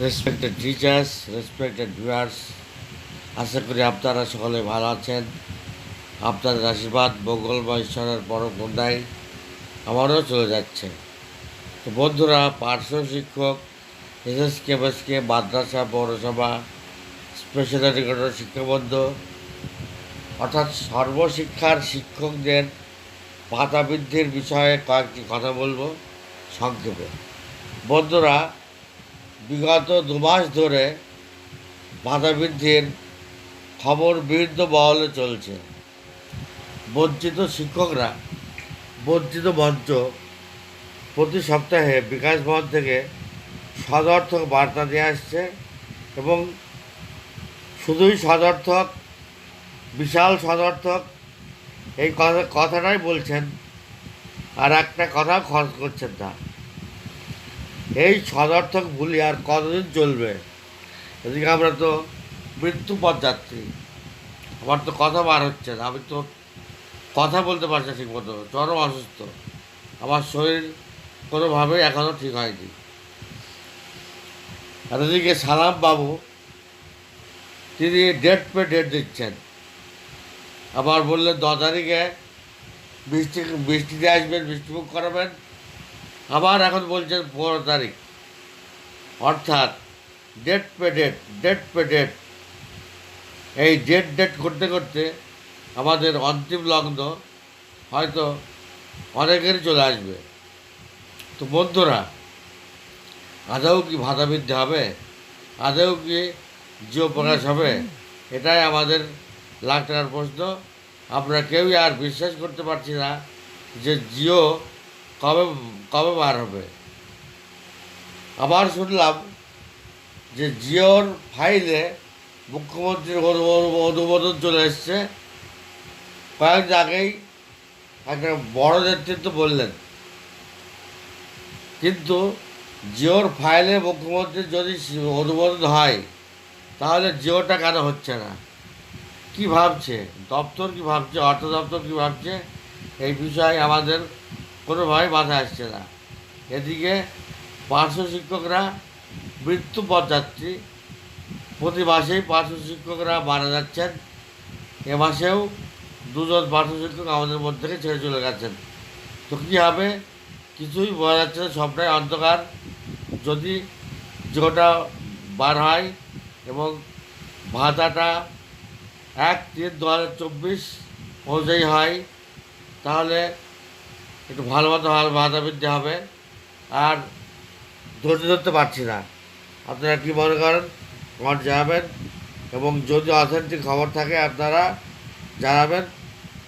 Respected teachers respected viewers আশা করি আপনারা সকলে ভালো আছেন। আপনাদের আশীর্বাদ মঙ্গল বা ঈশ্বরের বড় বন্ধায় আমারও চলে যাচ্ছে। তো বন্ধুরা, পার্শ্ব শিক্ষক, এসএস কেমএসকে মাদ্রাসা, পৌরসভা স্পেশাল এডুকেটর শিক্ষাবন্ধ, অর্থাৎ সর্বশিক্ষার শিক্ষকদের ভাতা বৃদ্ধির বিষয়ে কয়েকটি কথা বলব সংক্ষেপে। বন্ধুরা বিগত দু মাস ধরে ভাতা বৃদ্ধির খবর বিরুদ্ধ বহলে চলছে। বঞ্চিত শিক্ষকরা, বঞ্চিত মঞ্চ প্রতি সপ্তাহে বিকাশ ভবন থেকে সদর্থক বার্তা দিয়ে আসছে এবং শুধুই সদর্থক, বিশাল সদর্থক, এই কথা কথাটাই বলছেন আর একটা কথা খরচ করছেন না। এই সদর্থক ভুলি আর কতদিন চলবে? এদিকে আমরা তো মৃত্যু পথযাত্রী। আমার তো কথা বার হচ্ছে না, আমি তো কথা বলতে পারছি না ঠিক মতো চরম অসুস্থ। আমার শরীর কোনোভাবেই এখনও ঠিক হয়নি। আর এদিকে সালাম বাবু, তিনি ডেট পে ডেট দিচ্ছেন। আবার বললেন দশ তারিখে বৃষ্টি, বৃষ্টিতে আসবেন, বৃষ্টিমুখ করাবেন। আবার এখন বলছেন পনেরো তারিখ। অর্থাৎ date pay date date pay date এই ডেট ডেট করতে করতে আমাদের অন্তিম লগ্ন হয়তো অনেকেরই চলে আসবে। তো বন্ধুরা, আদৌ কি ভাতা বৃদ্ধি হবে? আদৌ কি জিও প্রকাশ হবে? এটাই আমাদের লাখ টাকার প্রশ্ন। আমরা কেউই আর বিশ্বাস করতে পারছি না যে জিও কবে কবে বার হবে? আবার শুনলাম যে জিওর ফাইলে মুখ্যমন্ত্রীর অনু- অনু- অনুমোদন চলে এসছে। কয়েকদিন আগেই একটা বড় নেতৃত্ব বললেন। কিন্তু জিওর ফাইলে মুখ্যমন্ত্রীর যদি অনুমোদন হয়, তাহলে জিওটা কেন হচ্ছে না? কি ভাবছে? দপ্তর কি ভাবছে? অর্থ দপ্তর কি ভাবছে? এই বিষয়ে আমাদের কোনোভাবেই মাথায় আসছে না। এদিকে পার্শ্ব শিক্ষকরা মৃত্যু পথযাত্রী। প্রতি মাসেই পার্শ্ব শিক্ষকরা মারা যাচ্ছেন। এ মাসেও দুজন পার্শ্ব শিক্ষক আমাদের মধ্যে থেকে ছেড়ে চলে গেছেন। তো কী হবে? কিছুই বোঝা যাচ্ছে না, সবটাই অন্ধকার। যদি যেটা বার হয় এবং ভাতাটা এক তিন দু হাজার চব্বিশ অনুযায়ী হয়, তাহলে একটু ভালো মতো ভালো ভাতা বৃদ্ধি হবে। আর ধৈর্য ধরতে পারছি না। আপনারা কী মনে করেন? আমার জানাবেন। এবং যদি অথেন্টিক খবর থাকে, আপনারা জানাবেন।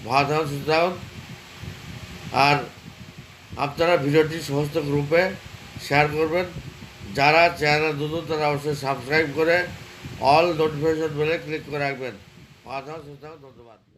ভালো থাকুন, সুস্থ থাকুন। আর আপনারা ভিডিওটি সমস্ত গ্রুপে শেয়ার করবেন। যারা চ্যানেল নতুন, তারা অবশ্যই সাবস্ক্রাইব করে অল নোটিফিকেশন বেলে ক্লিক করে রাখবেন। ভালো থাকুন, সুস্থ থাকুন, ধন্যবাদ।